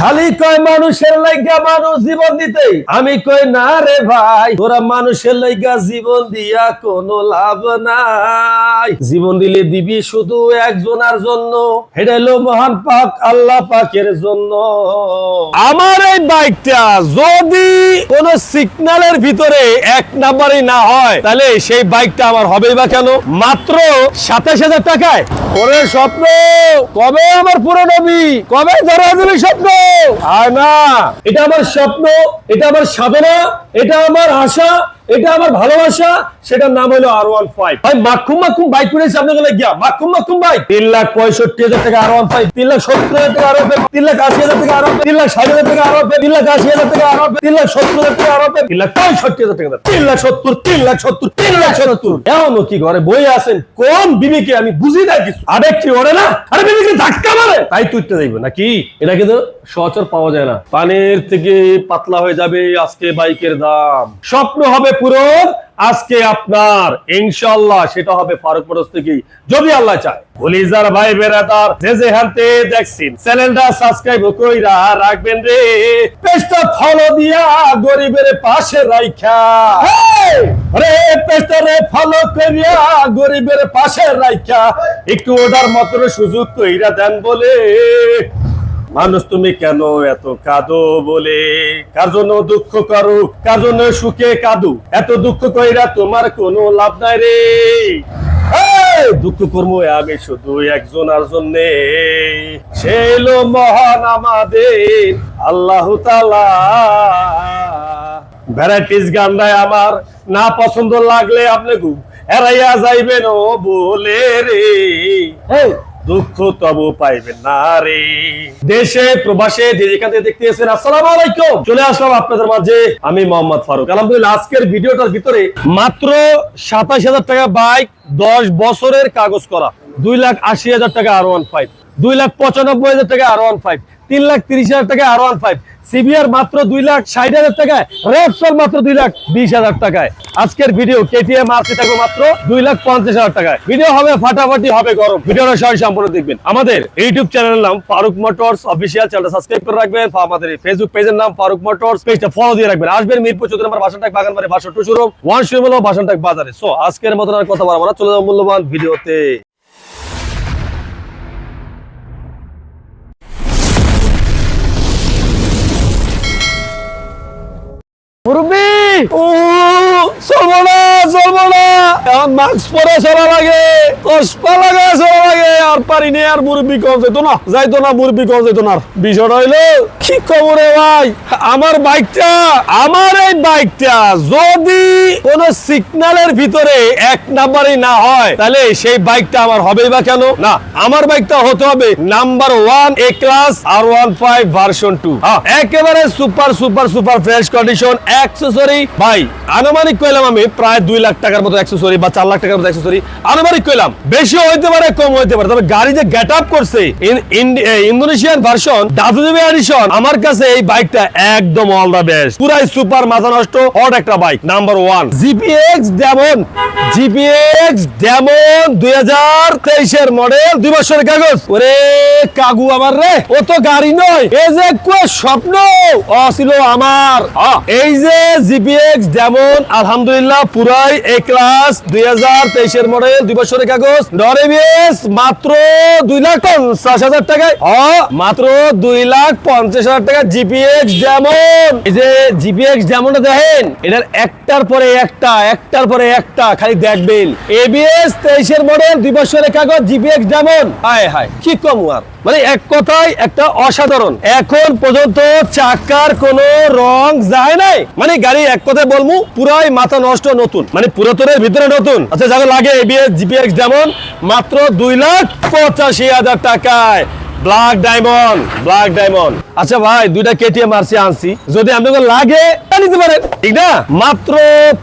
খালি কয় মানুষের লাইগা মানুষ জীবন দিতে? আমি কই, না রে ভাই, তোরা মানুষের লাইগা জীবন দিয়া কোনো লাভ নাই। জীবন দিলে দিবি শুধু একজনের জন্য। হলো মহান পাক, আল্লাহ পাকের জন্য। আমার এই বাইকটা যদি কোন সিগন্যালের ভিতরে এক নাম্বারই না হয়, তাহলে সেই বাইকটা আমার হবেই বা কেন? মাত্র সাতাশ হাজার টাকায়। ওরে স্বপ্ন, কবে আমার পুরো নবী কবে ধরা দিবি স্বপ্ন? আর না এটা আমার স্বপ্ন এটা আমার সাধনা এটা আমার আশা এটা আমার ভালোবাসা সেটার নাম হলো আর ওয়ান ফাইভ ভাই মাকুম মাকুম বাইক কিনেছি আপনার গেলে গিয়া মাকুম মাকুম বাইক তিন লাখ পঁয়ষট্টি হাজার টাকা আর ওয়ান ফাইভ তিন লাখ সত্তর হাজার টাকা আরও তিন লাখ আশি হাজার টাকা আরও তিন লাখ ষাট হাজার টাকা আরও তিন লাখ আশি হাজার টাকা আরও তিন লাখ সত্তর হাজার টাকা আরও তিন লাখ পঁয়ষট্টি হাজার টাকা তিন লাখ সত্তর তিন লাখ সত্তর তিন লাখ সত্তর এমন কি ঘরে বই আছেন কোন বিবিকে আমি বুঝি না কিছু আরেক কি ওরে না আরে বিবিকে ধাক্কা মারে তাই তুইতে যাইবো নাকি এটা কিন্তু সচর পাওয়া যায় না পানির থেকে পাতলা হয়ে যাবে আজকে বাইকের দাম স্বপ্ন হবে পূরণ। আজকে আপনার ইনশাল্লাহ সেটা হবে ফারুক মোটরস থেকে যদি আল্লাহ চায়। কলিজার ভাই বেরাদার যে যে হানতে দেখছেন চ্যানেলটা সাবস্ক্রাইব কইরা রাখবেন রে। পেজটা ফলো দিয়া গরিবের পাশে রাইখা। রে পেজটা রে ফলো করিয়া গরিবের পাশে রাইখা। একটু ওটার মতন সুযোগ কইরা দেন বলে। মানুষ তুমি কেন এত কাঁদো বলে? কার জন্য দুঃখ করো? কার জন্য সুখে কাঁদু? এত দুঃখ কইরা তোমার কোনো লাভ নাই রে। দুঃখ কর্ম আমি শুধু একজনের জন্য। মহান আমাদের, আল্লাহ ভ্যারাইটিস গান্ডায় আমার না পছন্দ লাগলে আপনি গু এরাইয়া যাইবেন ও বলে রে। দুঃখ তবু পাইবেন না রে। দেশে, প্রবাসে যে যেখান থেকে দেখতে এসেছেন। আসসালাম আলাইকুম। চলে আসলাম আপনাদের মাঝে। আমি মোহাম্মদ ফারুক। আলহামদুলিল্লাহ, আজকের ভিডিওটার ভিতরে মাত্র সাতাশ হাজার টাকা বাইক, দশ বছরের কাগজ করা। দুই লাখ আশি হাজার টাকা আর ওয়ান ফাইভ দুই লাখ পঁচানব্বই হাজার টাকা আর ওয়ান ফাইভ তিন লাখ তিরিশ হাজার টাকা আর ওয়ান ফাইভ সিবিআর মাত্র দুই লাখ ষাট হাজার টাকায় রেপসল মাত্র দুই লাখ বিশ হাজার টাকায়। আজকের ভিডিও কেটিএম আরসি থাকবে মাত্র দুই লাখ পঞ্চাশ হাজার টাকায়। ভিডিও হবে, ফাটাফাটি হবে গরম। ভিডিওটা সবাই সম্পূর্ণ দেখবেন। আমাদের ইউটিউব চ্যানেলের নাম ফারুক মোটরস অফিসিয়াল চ্যানেলটা সাবস্ক্রাইব করে রাখবেন। আমাদের ফেসবুক পেজের নাম ফারুক মোটরস পেজটা ফলো দিয়ে রাখবেন। আসবেন মিরপুর চৌধুরী নম্বর বাসানটাক বাগান বাড়ি বাসা টু শুরু ওয়ান শুরু হলো বাসানটাক বাজারে। সো আজকের মতন আর কথা বলব না। চলে যাব মূল্যবান ভিডিওতে মুরব্বি ও চলবো না চলবো না এখন যদি কোন ভিতরে এক নাম্বারই না হয়, তাহলে সেই বাইকটা আমার হবেই বা কেন? না, আমার বাইকটা হতে হবে number one A class R one five version two. একেবারে super super super fresh condition accessory ভাই, আনুমানিক কইলাম আমি, প্রায় দুই লাখ টাকার মতো অ্যাক্সেসরি বা চার লাখ টাকার মতো অ্যাক্সেসরি আনুমানিক কইলাম বেশি হইতে পারে কম হইতে পারে। তবে গাড়ি যে গেট আপ করছে Indonesian version W B edition আমার কাছে এই বাইকটা একদম অল দা বেস্ট পুরাই সুপার মাথা নষ্ট হট একটা bike number one GPX demon GPX demon দুই হাজার তেইশের মডেল দুই বছরের কাগজ। ওরে কাগু আমার রে, ও তো গাড়ি নয় এই যে স্বপ্ন ও ছিল আমার। এই যে জিপিএক্স যেমন আলহামদুলিল্লাহ, পুরাই এ ক্লাস খালি দেখবেন। এবিএস তেইশের মডেল দুই বছরের কাগজ জিপিএক্স যেমন। হায়, কি কম আর। মানে এক কথায় একটা অসাধারণ। এখন পর্যন্ত চাকার কোনো রং যায় নাই। মানে গাড়ি এক কথায় বলব, পুরাই মাথা নষ্ট নতুন। মানে পুরাতনের ভিতরে নতুন। আচ্ছা যাদের লাগে এবিএস জিপিএক্স যেমন মাত্র দুই লাখ পঁচাশি হাজার টাকায়। ব্ল্যাক ডায়মন্ড ব্ল্যাক ডায়মন্ড আচ্ছা ভাই দুইটা কেটিএম আরসি আনছি। যদি আপনাদের লাগে তা নিতে পারেন। ঠিক না? মাত্র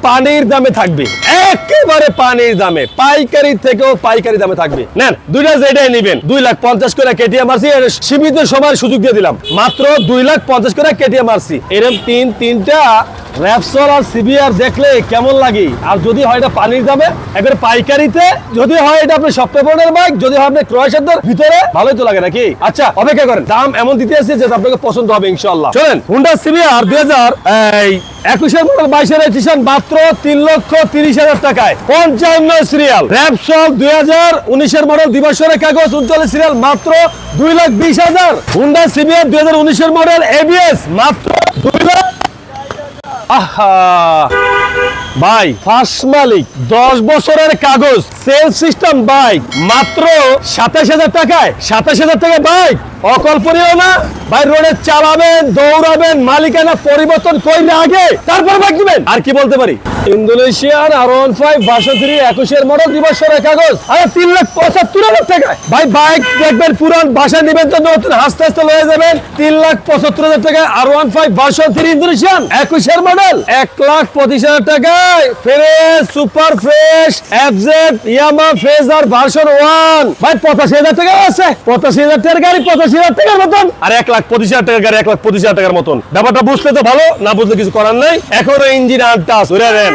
পানির দামে থাকবে। একেবারে পানির দামে। পাইকারি থেকেও পাইকারি দামে থাকবে। নেন দুইটা যেটাই নিবেন। দুই লাখ পঞ্চাশ করে কেটিএম আরসি সীমিত সময়ের সুযোগ দিয়ে দিলাম। মাত্র দুই লাখ পঞ্চাশ করে কেটিএম আরসি এরকম তিন তিনটা র্যাপসল আর সিবিআর দেখলে কেমন লাগে? আর যদি হয় এটা পানির দামে একবার পাইকারিতে যদি হয় এটা আপনার সপ্তাহের বাইক যদি হয় আপনার ক্রয় সাধ্যের ভিতরে ভালোই তো লাগে নাকি? আচ্ছা অপেক্ষা করেন দাম এমন দিতে আছে যে আপনাকে পছন্দ হবে ইনশাল্লাহ চলেন হুন্ডা সিবিআর দুই হাজার এই একুশের মডেল বাইশের রেজিস্ট্রেশন মাত্র তিন লক্ষ তিরিশ হাজার টাকায়। পঞ্চান্ন সিরিয়াল র্যাপসল দুই হাজার উনিশের মডেল দিবসরের কাগজ উনচল্লিশ সিরিয়াল মাত্র দুই লাখ বিশ হাজার। হুন্ডা সিবিআর দুই হাজার উনিশের মডেল এবিএস মাত্র দুই লাখ আহা! ভাই ফার্স্ট মালিক, দশ বছরের কাগজ সেল সিস্টেম বাইক মাত্র সাতাশ হাজার টাকায়, সাতাশ হাজার টাকা বাইক অকল্পনীয় না? ভাই, রোডে চালাবেন, দৌড়াবেন, মালিকানা পরিবর্তন করলে আগে, তারপর বাইক দিবেন আর কি বলতে পারি? ইন্দোনেশিয়ার আর ওয়ান ফাইভ বাসো থ্রি একুশের মডেল দিবসরের কাগজ আরে তিন লাখ পঁচাত্তর হাজার টাকায় ভাই, বাইক দেখবেন, পুরান বাসা নেবেন তো নতুন, হাসতে হাসতে লয়ে যাবেন। তিন লাখ পঁচাত্তর হাজার টাকায় আর ওয়ান ফাইভ বাসো থ্রি ইন্দোনেশিয়ান, একুশের মডেল। এক লাখ পঁচিশ হাজার টাকায় fresh, super fresh, F Z Yamaha Fazer version one. ভাই, পঁচাশি হাজার টাকা আছে। পঁচাশি হাজার টাকার গাড়ি, পঁচাশি হাজার টাকার মতন। আর এক লাখ পঁচিশ হাজার টাকার গাড়ি, এক লাখ পঁচিশ হাজার টাকার মতন। ব্যাপারটা বুঝলে তো ভালো, না বুঝলে কিছু করার নাই। এখনও ইঞ্জিন আনটাস ঘুরে দেন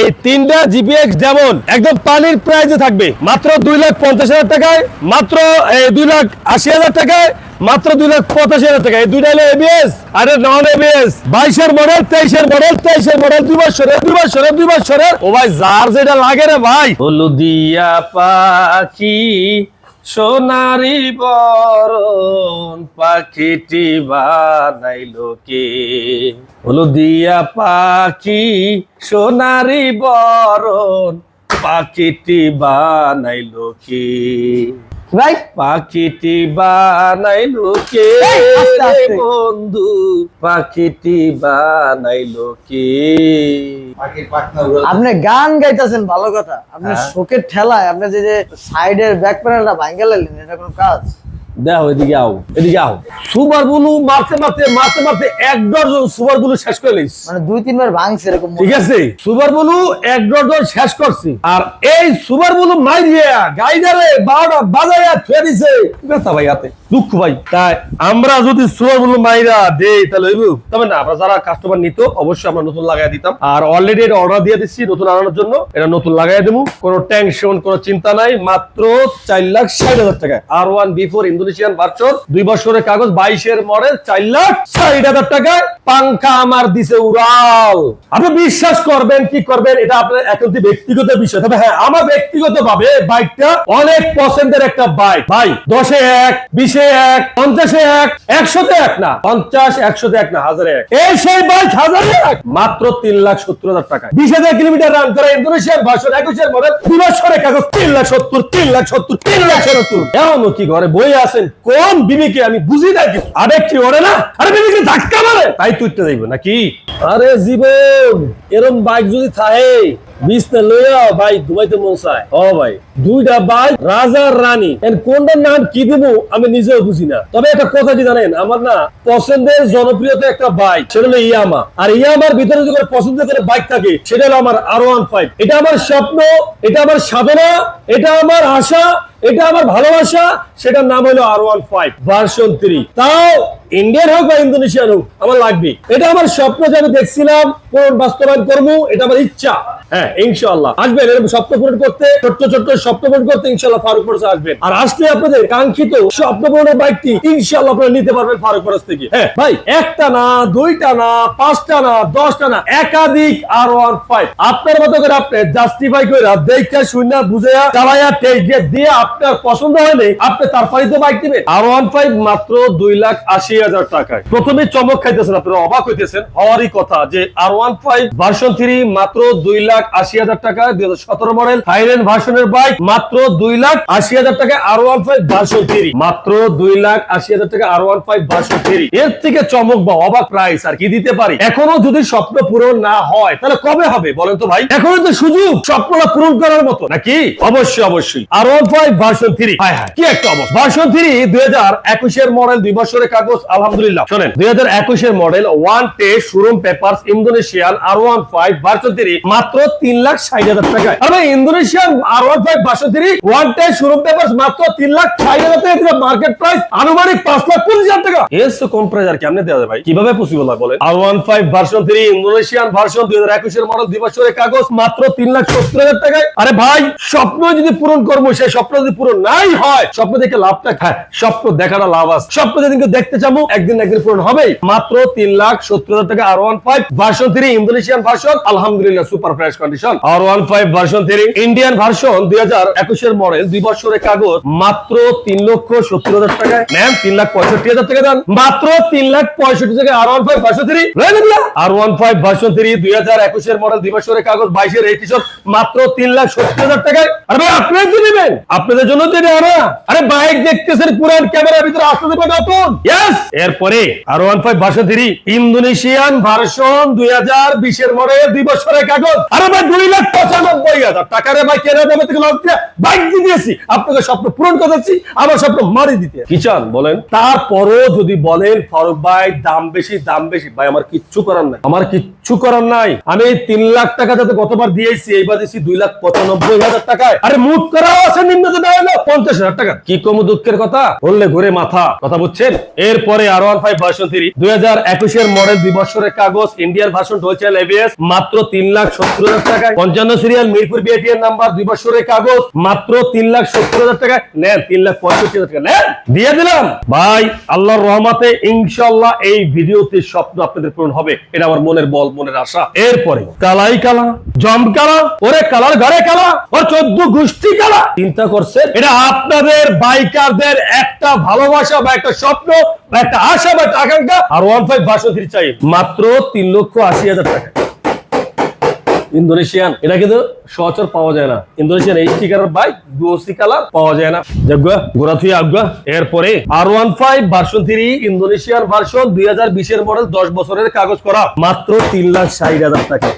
এই তিনটা জিপিএক্স যেমন একদম পানির প্রাইজে থাকবে, মাত্র দুই লাখ পঞ্চাশ হাজার টাকায়, মাত্র দুই লাখ আশি হাজার টাকায়, মাত্র দুই লাখ পঁচাশি হাজার টাকা এই দুইটা হলো এবিএস আর নন এবিএস বাইশের মডেল তেইশের মডেল তেইশের মডেল দুই বছরের দুই বছরের দুই বছরের। ও ভাই, যার যেটা লাগে রে ভাই। হলুদিয়া পাখি সোনারি বরণ পাখিটি বানাইলো কে? হলুদিয়া পাখি সোনারি বরণ পাখিটি বানাইলো কে? ভাই পাখিটি বানাইলো কে বন্ধু? পাখিটি বানাইলো কে? আপনি গান গাইতেছেন ভালো কথা। আপনি হ্যাঁ। শোকের ঠেলায় আপনি যে যে সাইডের ব্যাক প্যানেলটা ভাঙ্গে লাগলেন এটা কোনো কাজ? দেখো এদিকে আও এদিকে আও। সুপার বুলু মারতে মারতে মারতে মারতে এক ডজন সুপার বুলু শেষ করে মানে দুই তিনবার ভাঙছে এরকম ঠিক আছে সুপার বুলু এক ডজন শেষ করছি। আর এই সুপার বুলু মাইরিয়া গাইডারে বারোটা বাজাইয়া থুয়ে দিছে। ব্যথা ভাই হাতে। দুঃখ ভাই। তাই আমরা যদি সুপার বুলু মাইরা দেই তাহলে হইব। তবে না আমরা যারা কাস্টমার নিত অবশ্যই আমরা নতুন লাগাই দিতাম। আর অলরেডি এটা অর্ডার দিয়ে দিচ্ছি নতুন আনানোর জন্য। এটা নতুন লাগাই দেবো। কোনো টেনশন কোনো চিন্তা নাই। মাত্র চার লাখ ষাট হাজার টাকা R one B four Indonesian version দুই বছরের কাগজ, বাইশের মডেল, চার লাখ ষাট হাজার টাকায় পাঙ্খা আমার দিছে উড়াল। আপনি বিশ্বাস করবেন, কি করবেন, এটা আপনার একান্ত ব্যক্তিগত বিষয়। তবে হ্যাঁ আমার ব্যক্তিগত ভাবে বাইকটা অনেক পছন্দের একটা বাইক। ভাই, দশে এক, বিশে এক, পঞ্চাশে এক, একশোতে এক না, পঞ্চাশ, একশোতে এক না, হাজারে এক। এই সেই বাইক হাজারে এক। মাত্র তিন লাখ সত্তর হাজার টাকা বিশ হাজার কিলোমিটার রান করে ইন্দোনেশিয়ার ভাষণ একুশের মডেল, দুই বছরের কাগজ, তিন লাখ সত্তর, তিন লাখ সত্তর, তিন লাখ সত্তর। এমন কি ঘরে বই আছেন কোন বিবিকে আমি বুঝি না কিছু। আরে কি ওরে না? আরে বিবিকে ধাক্কা মারে। তাই তুইতে যাইব নাকি? আরে জীবন এরম বাইক যদি থাকে বিছনা লইয়া ভাই দুবাইতে মৌসায় ও ভাই। দুইটা বাইক রাজার রানী। এর কোনটার নাম কি দিব আমি নিজেও বুঝি না। তবে একটা কথা কি জানেন আমার না পছন্দের জনপ্রিয়তা একটা বাইক সেটা হলো ইয়ামা। আর ইয়ামার ভিতরে যদি কোনো পছন্দের করে বাইক থাকে সেটা হলো আমার আর ওয়ান ফাইভ এটা আমার স্বপ্ন এটা আমার সাধনা এটা আমার আশা এটা আমার ভালোবাসা সেটার নাম হলো R one five version three তাও ইন্ডিয়ান হোক বা ইন্দোনেশিয়ান হোক, আমার লাগবে। এটা আমার স্বপ্ন যে আমি দেখছিলাম, পূরণ, বাস্তবায়ন করব, এটা আমার ইচ্ছা। হ্যাঁ আসবেন, এরকম স্বপ্ন পূরণ করতে, ছোট্ট ছোট্ট স্বপ্ন পূরণ করতে ফারুক আসবেন। আর আসলে আপনাদের কাঙ্ক্ষিত স্বপ্ন পূরণের বাইকটি আপনারা নিতে পারবেন ফারুক থেকে। হ্যাঁ ভাই, একটা না, দুইটা না, পাঁচটা না, দশটা না, একাধিক আর ওয়ান ফাইভ আপনার মতো করে আপনি জাস্টিফাই করে দেখে শূন্য বুঝাইয়া, চালাইয়া টেস্ট দিয়ে আপনার পছন্দ হলে আপনি তারপরে তো বাইক দিবেন। আর ওয়ান ফাইভ মাত্র দুই লাখ আশি প্রথমে চমক খাইতেছেন আপনারা অবাক হইতেছেন। হওয়ারই কথা যে R one five version three মাত্র দুই লাখ আশি হাজার টাকা দুই হাজার সতেরো মডেল ভার্সনের বাইক মাত্র দুই লাখ আশি হাজার টাকা R one five version three মাত্র দুই লাখ আশি হাজার টাকা R one five version three এর থেকে চমক বা অবাক প্রাইস আর কি দিতে পারি? এখনও যদি স্বপ্ন পূরণ না হয়, তাহলে কবে হবে বলেন তো ভাই? এখনও তো সুযোগ, স্বপ্নটা পূরণ করার মতো। নাকি? অবশ্যই অবশ্যই। R one five version three হ্যাঁ হ্যাঁ কি একটা অবস্থা। ভার্সন থ্রি দুই হাজার একুশের মডেল দুই বছরের কাগজ আলহামদুলিল্লাহ। শোনেন, দুই হাজার একুশের মডেল ওয়ান টে showroom paper Indonesian R one five three মাত্র তিন লাখ ষাট হাজার টাকায়। আরে Indonesian R one five three one টে শোরুম পেপার মাত্র তিন লাখ ষাট হাজার টাকা মার্কেট প্রাইস আনুমানিক পাঁচ লাখ পঁচিশ হাজার টাকা। এর সে কম প্রাইস আর কেমনে দেওয়া যায় ভাই? কীভাবে পসিবল হয় বলেন? R one five version three Indonesian version দুই হাজার একুশের মডেল দুই বছরের কাগজ মাত্র তিন লাখ সত্তর হাজার টাকায়। আরে ভাই, স্বপ্ন যদি পূরণ করব, সেই স্বপ্ন যদি পূরণ নাই হয়, স্বপ্ন দেখে লাভটা খায়। স্বপ্ন দেখাটা লাভ আছে। স্বপ্ন কেউ দেখতে চাবো একদিন একদিন পূরণ হবেই। মাত্র তিন লাখ সত্তর হাজার টাকা R one five version three Indonesian version আলহামদুলিল্লাহ super fresh condition R one five version three Indian version দুই হাজার একুশের মডেল দুই বছরের কাগজ, মাত্র তিন লক্ষ সত্তর হাজার টাকায়। ম্যাম তিন লাখ পঁয়ষট্টি হাজার টাকা দেন। মাত্র তিন লাখ পঁয়ষট্টি টাকা R one five version three R one five version three দুই হাজার একুশের মডেল দুই বছরের কাগজ, বাইশের রেজিস্ট্রেশন মাত্র তিন লাখ সত্তর হাজার টাকায়। আরে ভাই আপনারা কি নেবেন। আপনাদের জন্য তো আরে বাইক দেখতেছেন, পুরান ক্যামেরার ভিতরে আসতে দেবে নতুন। ইয়েস এরপরে R one five version three Indonesian version দুই হাজার বিশের মডেল দুই বছরের কাগজ। আরে ভাই দুই লাখ পঁচানব্বই হাজার টাকারে ভাই কেনা দামে থেকে লস দিয়ে বাইক দিয়ে দিয়েছি। আপনাকে স্বপ্ন পূরণ করেছি আমার স্বপ্ন মারি দিতে। কি চান বলেন? তারপরও যদি বলেন ফারুক ভাই দাম বেশি দাম বেশি। ভাই আমার কিচ্ছু করার নাই। আমার কিচ্ছু করার নাই। আমি তিন লাখ টাকা যাতে গতবার দিয়েছি এইবার দিয়েছি দুই লাখ পঁচানব্বই হাজার টাকায়। আরে মুখ করা আছে নিম্ন পঞ্চাশ হাজার টাকা। কি কম দুঃখের কথা? বললে ঘুরে মাথা। কথা বুঝছেন? এরপরে R one five version three দুই হাজার একুশের মডেল দুই বছরের কাগজ ইন্ডিয়ান ভার্সন ডোয়েল এবিএস মাত্র তিন লাখ সত্তর হাজার টাকায়। পঞ্চান্ন সিরিয়াল মিরপুর বিএটিএর নাম্বার দুই বছরের কাগজ, মাত্র তিন লাখ সত্তর হাজার টাকায়। নেন, তিন লাখ পঁয়ষট্টি হাজার টাকা নেন, দিয়ে দিলাম। ভাই, আল্লাহর রহমাতে ইনশাল্লাহ এই ভিডিওতে স্বপ্ন আপনাদের পূরণ হবে। এটা আমার মনের বল, মনের আশা। এরপরে, কালাই কালা, জম কালা, ওরে কালার ঘরে কালা, ওর চোদ্দ গোষ্ঠী কালা। চিন্তা করছে এটা আপনাদের, বাইকারদের একটা ভালোবাসা বা একটা স্বপ্ন বা একটা আশা বা আকাঙ্ক্ষা আর ওয়ান ফাইভ চাই। মাত্র তিন লক্ষ আশি হাজার টাকা। ইন্দোনেশিয়ান, এটা কিন্তু সচর পাওয়া যায় না। ইন্দোনেশিয়ান বাইক কালার পাওয়া যায় না। এরপরে R one five version three Indonesian version দুই হাজার বিশের মডেল, দশ বছরের কাগজ করা। মাত্র তিন লাখ ষাট হাজার টাকা।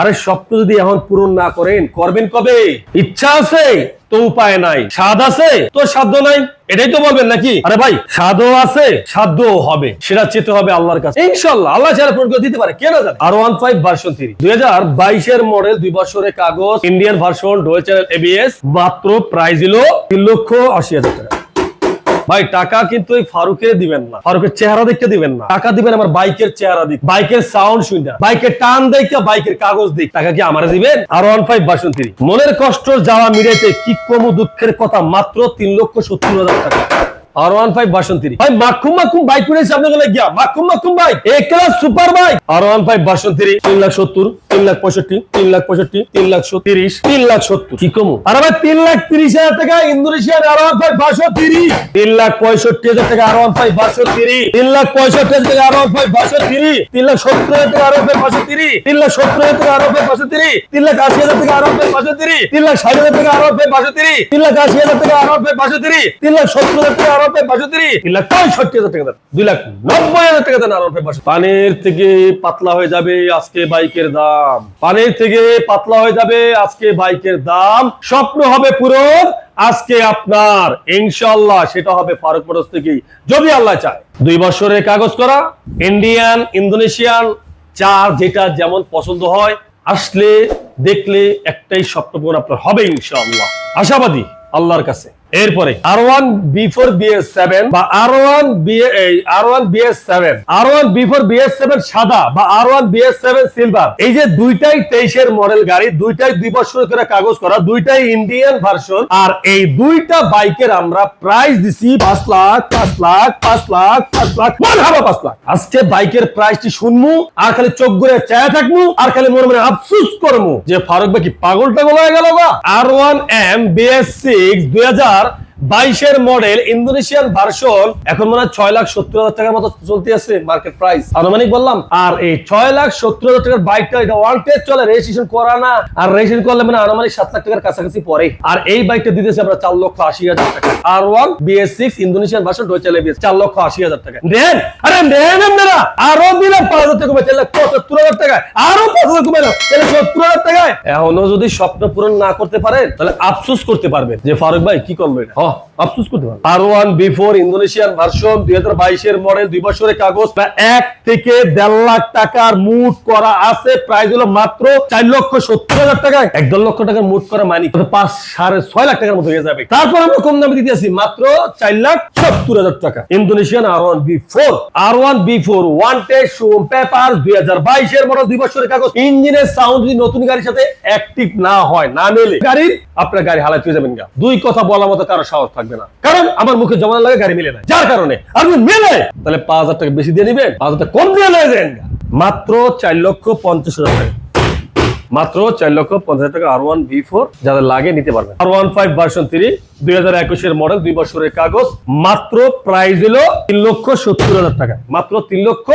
আরে স্বপ্ন যদি এখন পূরণ না করেন, করবেন কবে? ইচ্ছা আছে? তো উপায় নাই। স্বাদ আছে, তো সাধ্য নাই। এটাই তো বলবেন নাকি? আরে ভাই সাধ্য আছে সাধ্য হবে। সেটা চেতে হবে আল্লাহর কাছে। ইনশাল্লাহ আল্লাহ ছাড়া পূরণ করে দিতে পারে কেন জানে? R one five version three দুই হাজার বাইশের মডেল দুই বছরের কাগজ Indian version dual channel ABS মাত্র প্রাইজ হলো তিন লক্ষ আশি হাজার টাকা। ভাই, টাকা কিন্তু ওই ফারুকের দিবেন না। ফারুকের চেহারা দেখতে দিবেন না। টাকা দিবেন আমার বাইকের চেহারা দিক বাইকের সাউন্ড শুনে বাইকের টান দেখে বাইকের কাগজ দিক টাকা কি আমার দিবেন? আর ওয়ান ফাইভ বাসন্তী মনের কষ্ট যাওয়া মিলেছে কি কম দুঃখের কথা? মাত্র তিন লক্ষ সত্তর হাজার টাকা। আর ওয়ান ফাইভ বাসন্তী ভাই মাখুম মাখুম বাইক করেছি আপনার গিয়া মাখুম মাখুম bike A class super bike R one five বাসন্তী তিন লাখ সত্তর তিন লাখ পঁয়ষট্টি তিন লাখ পঁয়ষট্টি তিন লাখ তিরিশ তিন লাখ সত্তর কি কমু আরে ভাই তিন লাখ তিরিশ হাজার টাকা ইন্দোনেশিয়ার আর ওয়ান ফাইভ বাষট্টি তিন লাখ পঁয়ষট্টি হাজার টাকা আর ওয়ান ফাইভ বাষট্টি তিন লাখ পঁয়ষট্টি হাজার টাকা আর ওয়ান ফাইভ বাষট্টি তিন লাখ সত্তর হাজার টাকা আর ওয়ান ফাইভ বাষট্টি তিন লাখ সত্তর হাজার টাকা আর ওয়ান ফাইভ বাষট্টি তিন লাখ আশি হাজার টাকা আর ওয়ান ফাইভ বাষট্টি তিন লাখ ষাট হাজার টাকা আর ওয়ান ফাইভ বাষট্টি তিন লাখ আশি হাজার টাকা আর ওয়ান ফাইভ বাষট্টি তিন লাখ সত্তর হাজার টাকা আর ফাইভ বাষট্টি তিন লাখ পঁয়ষট্টি হাজার টাকা দেন। দুই লাখ নব্বই হাজার টাকা দেন আর ওয়ান ফাইভ বাষট্টি পানির থেকে পাতলা হয়ে যাবে আজকে বাইকের দাম। থেকে পাতলা হয়ে যাবে আজকে বাইকের দাম। স্বপ্ন হবে আজকে আপনার ইনশাল্লাহ সেটা হবে ফারুক যদি আল্লাহ চায়, দুই বছরের কাগজ করা, ইন্ডিয়ান, ইন্দোনেশিয়ান, চার যেটা যেমন পছন্দ হয়, আসলে, দেখলে একটাই স্বপ্ন পূরণ আপনার হবে ইনশাআল্লাহ। আশাবাদী আল্লাহর কাছে। এরপরে R one B four BS seven বা R one B R one BS seven R one B four BS seven সাদা বা R one BS seven silver এই যে দুইটাই তেইশের মডেল গাড়ি, দুইটাই দুই বছর করে কাগজ করা, দুইটাই ইন্ডিয়ান ভার্সন আর এই দুইটা বাইকের আমরা প্রাইস দিছি পাঁচ লাখ পাঁচ লাখ পাঁচ লাখ পাঁচ লাখ মনে হবে পাঁচ লাখ। আজকে বাইকের প্রাইসটি শুনমু, আর খালি চোখ ঘুরে চায়া থাকব আর খালি মনে মনে আফসুস করব যে ফারুক ভাই কি পাগল টাগল হয়ে গেল গা? R one M BS six দুই হাজার বাইশের মডেল ইন্দোনেশিয়ান ভার্সন। এখন মনে হয় ছয় লাখ সত্তর হাজার টাকার মতো চলতে আছে মার্কেট প্রাইস আনুমানিক বললাম। আর এই ছয় লাখ সত্তর হাজার টাকার বাইকটা এটা ওয়ান টেস্ট চলে রেজিস্ট্রেশন করা না। আর রেজিস্ট্রেশন করলে মানে আনুমানিক সাত লাখ টাকার কাছাকাছি পরে আর এই বাইকটা দিতেছে আমরা চার লক্ষ আশি হাজার টাকা। R one BS six Indonesian version ডোয়েচে লেবিএস চার লক্ষ আশি হাজার টাকা। দেন আরে দেন আপনারা! আরও দিলাম পাঁচ হাজার টাকা চার লাখ পঁচাত্তর হাজার টাকায় আরও পাঁচ হাজার কমে দাও তাহলে সত্তর হাজার টাকায়। এখনও যদি স্বপ্ন পূরণ না করতে পারেন তাহলে আফসোস করতে পারবেন। যে ফারুক ভাই কি হ্যাঁ, আফসোস করতে পারবেন R one B four Indonesian version দুই হাজার বাইশের মডেল দুই বছরের কাগজ এক থেকে দেড় লাখ টাকার মুট করা আছে। প্রাইস হলো মাত্র চার লক্ষ সত্তর হাজার এক দেড় লক্ষ টাকার মুট করা মানি পাঁচ সাড়ে ছয় লাখ টাকার মতো হয়ে যাবে। তারপর আমরা কম দামে দিতে মাত্র চার লাখ সত্তর হাজার টাকা। Indonesian R one B four R one B four one test paper দুই হাজার বাইশের মডেল দুই বছরের কাগজ। ইঞ্জিনের সাউন্ড যদি নতুন গাড়ির সাথে অ্যাক্টিভ না হয়, না মেলে, গাড়ির, আপনার গাড়ি হালাত হয়ে যাবেন দুই কথা বলার মতো কারও সাহস থাকবে না। কারণ আমার মুখে জমানো লাগে গাড়ি মিলে না। যার কারণে আপনি মেলে। তাহলে পাঁচ হাজার টাকা বেশি দিয়ে নিবেন পাঁচ হাজার কম দিয়ে নিয়ে মাত্র চার লক্ষ পঞ্চাশ হাজার টাকা। মাত্র চার লক্ষ পঞ্চাশ টাকা আর ওয়ান ভি ফোর যাদের লাগে নিতে পারবেন। R one five version three দুই মডেল, দুই বছরের কাগজ, মাত্র প্রাইস হলো তিন লক্ষ সত্তর হাজার টাকা। মাত্র তিন লক্ষ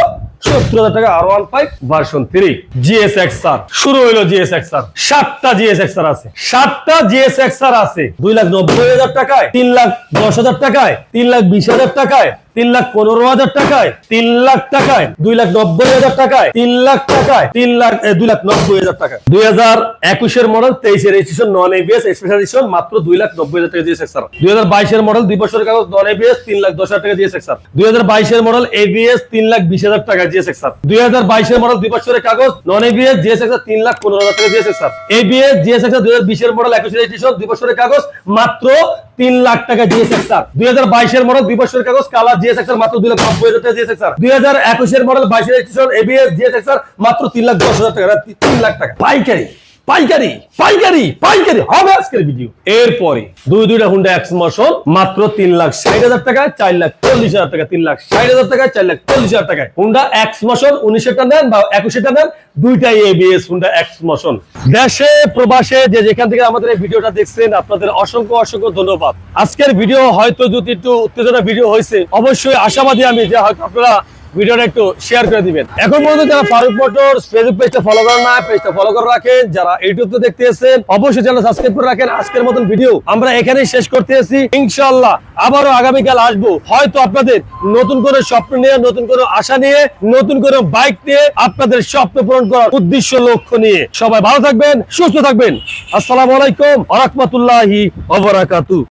সত্তর হাজার টাকা R one five version three GS X R শুরু হইল জিএস এক্স আর সাতটা জিএস এক্স আর আছে। সাতটা জিএস এক্স আর আছে। দুই লাখ নব্বই হাজার টাকায়, তিন লাখ দশ হাজার টাকায়, তিন লাখ বিশ হাজার টাকায়, তিন লাখ পনেরো হাজার টাকায়, তিন লাখ টাকায়, দুই লাখ নব্বই হাজার টাকায়, তিন লাখ টাকায়, তিন লাখ দুই লাখ নব্বই হাজার টাকা দুই হাজার একুশের মডেল তেইশের রেজিস্ট্রেশন নন এবিএস স্পেশাল মাত্র দুই লাখ নব্বই হাজার টাকা জিএস এক্সার দুই হাজার বাইশের মডেল দুই বছরের কাগজ নন এবিএস তিন লাখ দশ হাজার টাকা জিএস এক্সার দুই হাজার বাইশের মডেল এবিএস তিন লাখ বিশ হাজার টাকা জিএস এক্সার দুই হাজার বাইশের মডেল দুই বছরের কাগজ নন এবিএস জিএস এক্সার তিন লাখ পনেরো হাজার টাকা GS X R ABS GS X R দুই হাজার বিশের মডেল একুশের রেজিস্ট্রেশন দুই বছরের কাগজ মাত্র তিন লাখ টাকা জিএস এক্সার দুই হাজার বাইশের মডেল দুই বছরের কাগজ কালার জিএস এক্সার মাত্র দুই লাখ নব্বই হাজার টাকা জিএস এক্সার দুই হাজার একুশের মডেল বাইশের রেজিস্ট্রেশন এবিএস জিএস এক্সার মাত্র তিন লাখ দশ হাজার টাকা তিন লাখ টাকা পাইকারি পাইকারি পাইকারি পাইকারি। হবে আজকের ভিডিও এরপরে দুই দুইটা হুন্ডা এক্স মোশন মাত্র তিন লাখ ষাট হাজার টাকা চার লাখ চল্লিশ হাজার টাকা তিন লাখ ষাট হাজার টাকা চার লাখ চল্লিশ হাজার টাকায়। হুন্ডা এক্স মোশন উনিশটা নেন বা একুশেটা নেন দুইটাই এবিএস হুন্ডা এক্স মোশন দেশে প্রবাসে যে যেখান থেকে আমাদের এই ভিডিওটা দেখছেন আপনাদের অসংখ্য অসংখ্য ধন্যবাদ। আজকের ভিডিও হয়তো যদি একটু উত্তেজনা ভিডিও হয়েছে অবশ্যই আশাবাদী আমি যে হয়তো আপনারা ভিডিওটা একটু শেয়ার করে দিবেন। এখন পর্যন্ত যারা ফারুক মোটর ফেসবুক পেজটা ফলো করেন না পেজটা ফলো করে রাখেন। যারা ইউটিউব দেখতে এসেছেন, অবশ্যই চ্যানেল সাবস্ক্রাইব করে রাখেন। আজকের মতন ভিডিও আমরা এখানেই শেষ করতে এসেছি। ইনশাআল্লাহ আবারও আগামীকাল আসব। হয়তো আপনাদের নতুন করে স্বপ্ন নিয়ে, নতুন করে আশা নিয়ে, নতুন করে বাইক নিয়ে আপনাদের স্বপ্ন পূরণ করার উদ্দেশ্য, লক্ষ্য নিয়ে। সবাই ভালো থাকবেন, সুস্থ থাকবেন। আসসালামু আলাইকুম আ রহমতুল্লাহি ওয়া বারাকাতুহু।